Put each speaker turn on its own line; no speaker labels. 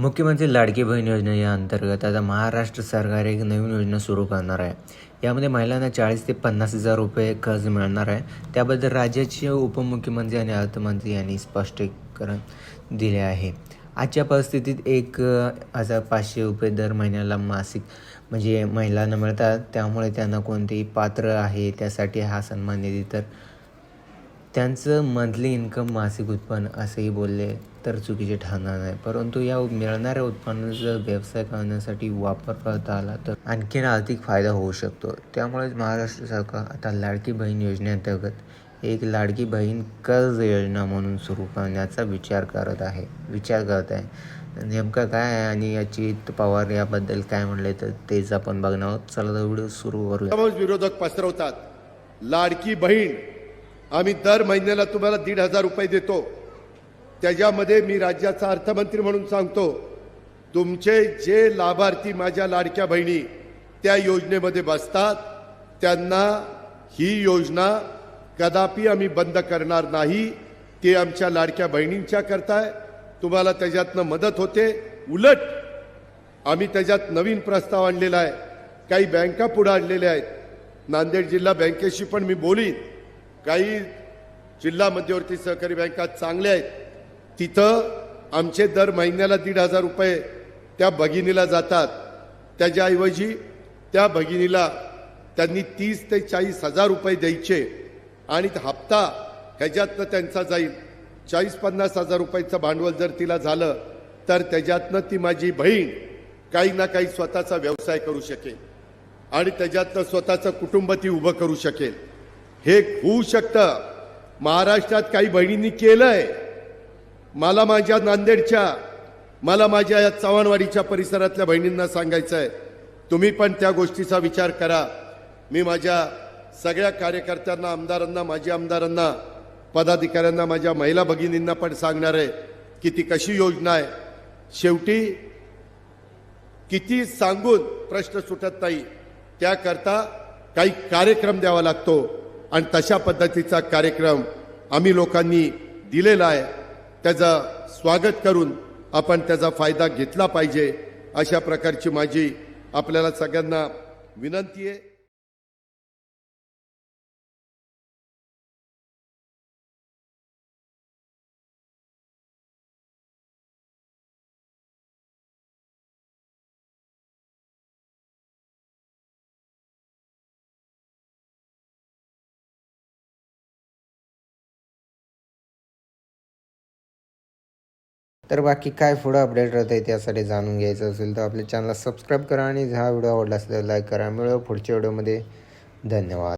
मुख्यमंत्री लाडकी बहीण योजना या अंतर्गत आता महाराष्ट्र सरकार एक नवीन योजना सुरू करणार आहे. यामध्ये महिलांना चाळीस ते पन्नास हजार रुपये कर्ज मिळणार आहे. त्याबद्दल राज्याचे उपमुख्यमंत्री आणि अर्थमंत्री यांनी स्पष्टीकरण दिले आहे. आजच्या परिस्थितीत एक हजार पाचशे रुपये दर महिन्याला मासिक म्हणजे महिलांना मिळतात. त्यामुळे त्यांना कोणतेही पात्र आहे त्यासाठी हा सन्मान निधी तर त्यांचं मंथली इन्कम मासिक उत्पन्न असेही बोलले तर चुकीचे ठरणार नाही. परंतु या मिळणाऱ्या उत्पन्नाचा व्यवसाय करण्यासाठी वापर करता आला तर आणखीन आर्थिक फायदा होऊ शकतो. त्यामुळेच महाराष्ट्र सरकार आता लाडकी बहीण योजनेअंतर्गत एक लाडकी बहीण कर्ज योजना म्हणून सुरू करण्याचा विचार करत आहे. विचार करत आहे. नेमकं काय आहे आणि याची पवार याबद्दल काय म्हणले तर तेच आपण बघणार आहोत. चला तर व्हिडिओ सुरू करूया.
विरोधक पसरवतात. लाडकी बहीण आम्ही दर महिन्याला तुम्हाला दीड हजार रुपये देतो. त्याच्यामध्ये मी राज्याचा अर्थमंत्री म्हणून सांगतो तुमचे जे लाभार्थी माझ्या लाडक्या बहिणी त्या योजनेमध्ये बसतात त्यांना ही योजना कदापि आम्ही बंद करणार नाही. ते आमच्या लाडक्या बहिणींच्या करताय. तुम्हाला त्याच्यातनं मदत होते. उलट आम्ही त्याच्यात नवीन प्रस्ताव आणलेला आहे. काही बँका पुढे आणलेल्या आहेत. नांदेड जिल्हा बँकेशी पण मी बोलीन. काही जिल्हा मध्यवर्ती सहकारी बँका चांगल्या आहेत. तिथं आमचे दर महिन्याला दीड हजार रुपये त्या भगिनीला जातात. त्याच्याऐवजी त्या भगिनीला त्यांनी तीस ते चाळीस हजार रुपये द्यायचे आणि हप्ता ह्याच्यातनं त्यांचा जाईल. चाळीस पन्नास हजार रुपयाचं भांडवल जर तिला झालं तर त्याच्यातनं ती माझी बहीण काही ना काही स्वतःचा व्यवसाय करू शकेल. आणि त्याच्यातनं स्वतःचं कुटुंब ती उभं करू शकेल. हे होऊ शकतं. महाराष्ट्रात काही बहिणींनी केलंय. मला माझ्या नांदेडच्या मला माझ्या या चव्हाणवाडीच्या परिसरातल्या बहिणींना सांगायचं आहे तुम्ही पण त्या गोष्टीचा विचार करा. मी माझ्या सगळ्या कार्यकर्त्यांना आमदारांना माजी आमदारांना पदाधिकाऱ्यांना माझ्या महिला भगिनींना पण सांगणार आहे की ती कशी योजना आहे. शेवटी किती सांगून प्रश्न सुटत नाही. त्याकरता काही कार्यक्रम द्यावा लागतो. आणि तशा पद्धतीचा कार्यक्रम आम्ही लोकांनी दिलेला आहे. त्याचं स्वागत करून आपण त्याचा फायदा घेतला पाहिजे अशा प्रकारची माझी आपल्याला सगळ्यांना विनंती आहे.
तर बाकी काय पुढं अपडेट राहतं आहे त्यासाठी जाणून घ्यायचं असेल तर आपल्या चॅनलला सबस्क्राईब करा आणि हा व्हिडिओ आवडला असेल तर लाईक करा. मिळव पुढच्या व्हिडिओमध्ये धन्यवाद.